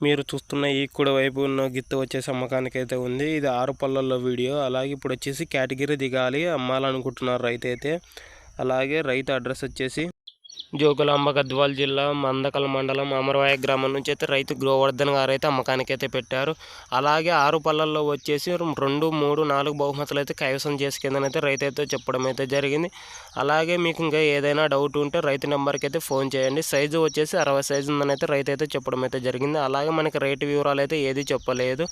మీరు చూస్తున్న ఈ కుడి వైపు ఉన్న గిత్త వచ్చేసి అమ్మకానికి అయితే ఉంది. ఇది ఆరు పళ్ళల్లో వీడియో. అలాగే ఇప్పుడు వచ్చేసి కేటగిరీ దిగాలి అమ్మాలనుకుంటున్నారు రైతు అయితే అలాగే రైతు అడ్రస్ వచ్చేసి జోగులాంబ గద్వాల జిల్లా మందకల్ మండలం అమరవాయ గ్రామం నుంచి అయితే రైతు గోవర్ధన్ గారు అయితే అమ్మకానికి అయితే పెట్టారు. అలాగే ఆరు పళ్ళల్లో వచ్చేసి రెండు మూడు నాలుగు బహుమతులు అయితే కైవసం చేసుకుందనైతే రైతు అయితే చెప్పడం అయితే జరిగింది. అలాగే మీకు ఇంకా ఏదైనా డౌట్ ఉంటే రైతు నెంబర్కి అయితే ఫోన్ చేయండి. సైజు వచ్చేసి అరవై సైజు ఉందని అయితే రైతు అయితే చెప్పడం అయితే జరిగింది. అలాగే మనకి రేటు వివరాలు అయితే ఏది చెప్పలేదు.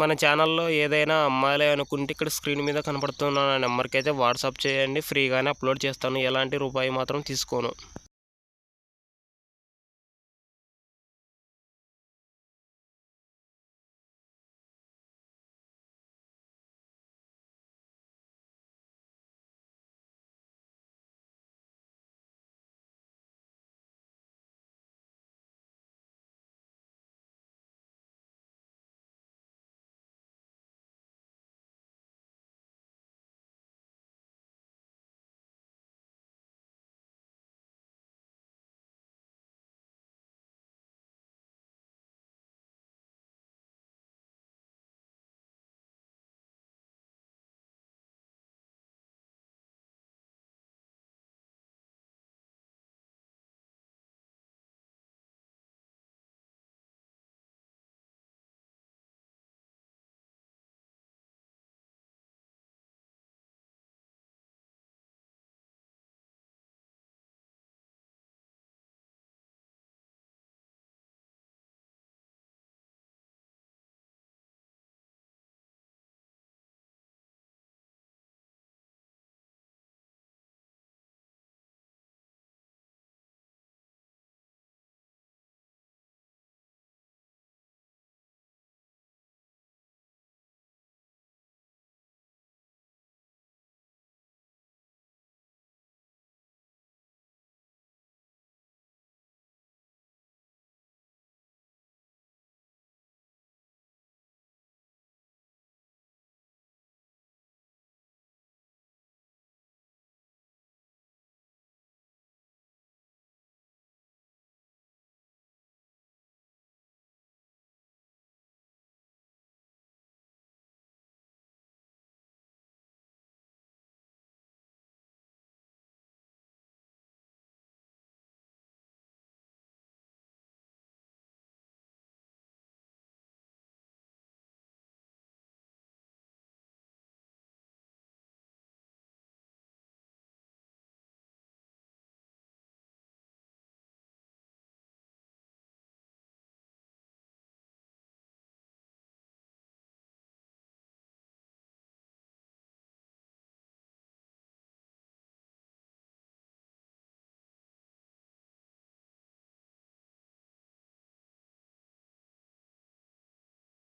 మన ఛానల్లో ఏదైనా అమ్మాయిలే అనుకుంటే ఇక్కడ స్క్రీన్ మీద కనపడుతున్న నెంబర్కి అయితే వాట్సాప్ చేయండి. ఫ్రీగానే అప్లోడ్ చేస్తాను. ఎలాంటి రూపాయి మాత్రం తీసుకోను.